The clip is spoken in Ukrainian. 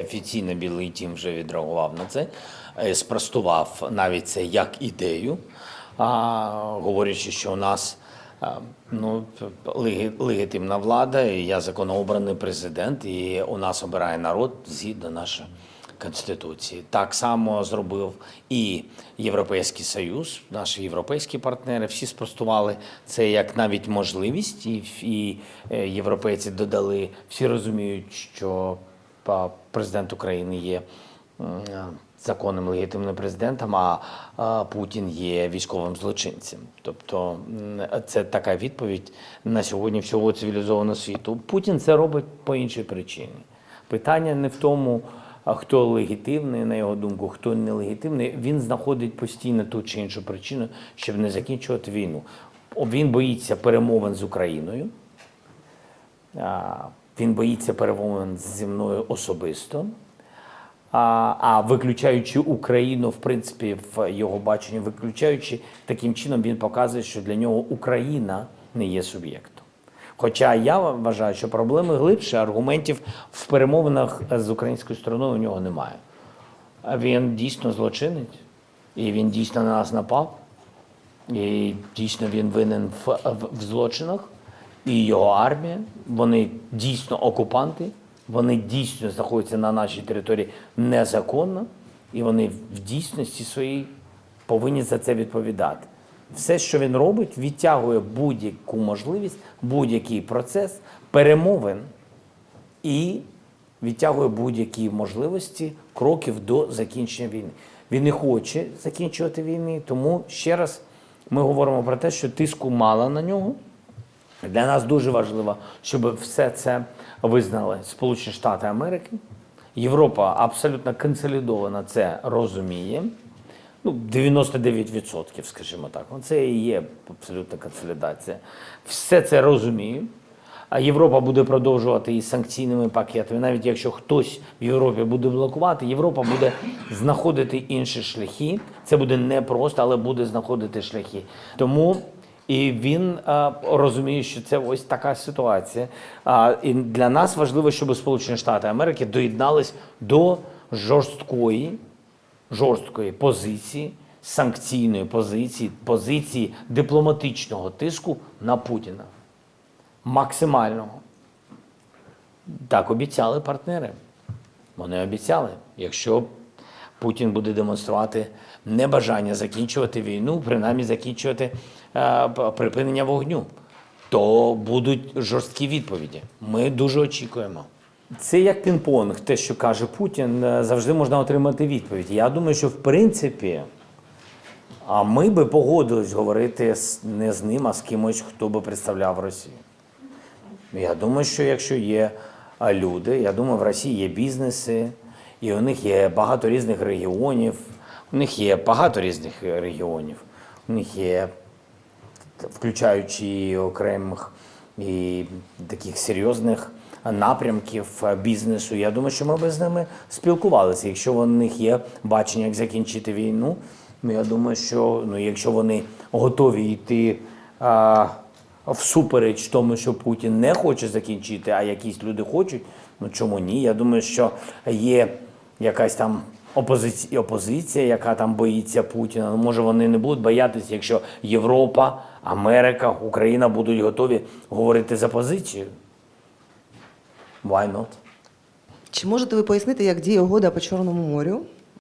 Офіційно білий тім вже відреагував на це, е, спростував навіть це як ідею, а, говорячи, що у нас а, ну, легітимна влада, і я законообраний президент, і у нас обирає народ згідно нашої конституції. Так само зробив і Європейський Союз, наші європейські партнери. Всі спростували це як навіть можливість, і, е, європейці додали, всі розуміють, що президент України є е, законним легітимним президентом, а Путін є військовим злочинцем. Тобто це така відповідь на сьогодні всього цивілізованого світу. Путін це робить по іншій причині. Питання не в тому, хто легітимний, на його думку, хто нелегітимний. Він знаходить постійно ту чи іншу причину, щоб не закінчувати війну. Він боїться перемовин з Україною. Він боїться перемовин зі мною особисто. А, а виключаючи Україну, в принципі, в його баченні, виключаючи таким чином, він показує, що для нього Україна не є суб'єктом. Хоча я вважаю, що проблеми глибше, аргументів в перемовинах з українською стороною у нього немає. Він дійсно злочинець, і він дійсно на нас напав. І дійсно він винен в, в, в злочинах, і його армія. Вони дійсно окупанти, вони дійсно знаходяться на нашій території незаконно, і вони в дійсності своїй повинні за це відповідати. Все, що він робить, відтягує будь-яку можливість, будь-який процес перемовин і відтягує будь-які можливості кроків до закінчення війни. Він не хоче закінчувати війни, тому ще раз ми говоримо про те, що тиску мало на нього. Для нас дуже важливо, щоб все це визнали Сполучені Штати Америки. Європа абсолютно консолідовано це розуміє. Ну, 99%, скажімо так. Ну, Це і є абсолютна консолідація. Все це розуміють. А Європа буде продовжувати і санкційними пакетами. Навіть якщо хтось в Європі буде блокувати, Європа буде знаходити інші шляхи. Це буде непросто, але буде знаходити шляхи. Тому і він а, розуміє, що це ось така ситуація. А, і для нас важливо, щоб Сполучені Штати Америки доєднались до жорсткої жорсткої позиції, санкційної позиції, позиції дипломатичного тиску на Путіна. Максимального. Так обіцяли партнери. Вони обіцяли, якщо Путін буде демонструвати небажання закінчувати війну, принаймні закінчувати е, припинення вогню, то будуть жорсткі відповіді. Ми дуже очікуємо. Це як пінг-понг, те, що каже Путін, е, завжди можна отримати відповідь. Я думаю, що в принципі, а ми би погодились говорити не з ним, а з кимось, хто би представляв Росію. Я думаю, що якщо є люди, я думаю, в Росії є бізнеси, і у них є багато різних регіонів. У них є багато різних регіонів. У них є, включаючи окремих і таких серйозних напрямків е, бізнесу. Я думаю, що ми би з ними спілкувалися. Якщо у них є бачення, як закінчити війну, ну я думаю, що ну, якщо вони готові йти. А, всупереч тому, що Путін не хоче закінчити, а якісь люди хочуть. Ну чому ні? Я думаю, що є якась там опозиція, опозиція, яка там боїться Путіна. Ну, може, вони не будуть боятися, якщо Європа, Америка, Україна будуть готові говорити за позицію. Why not? Чи можете ви пояснити, як діє угода по Чорному морю?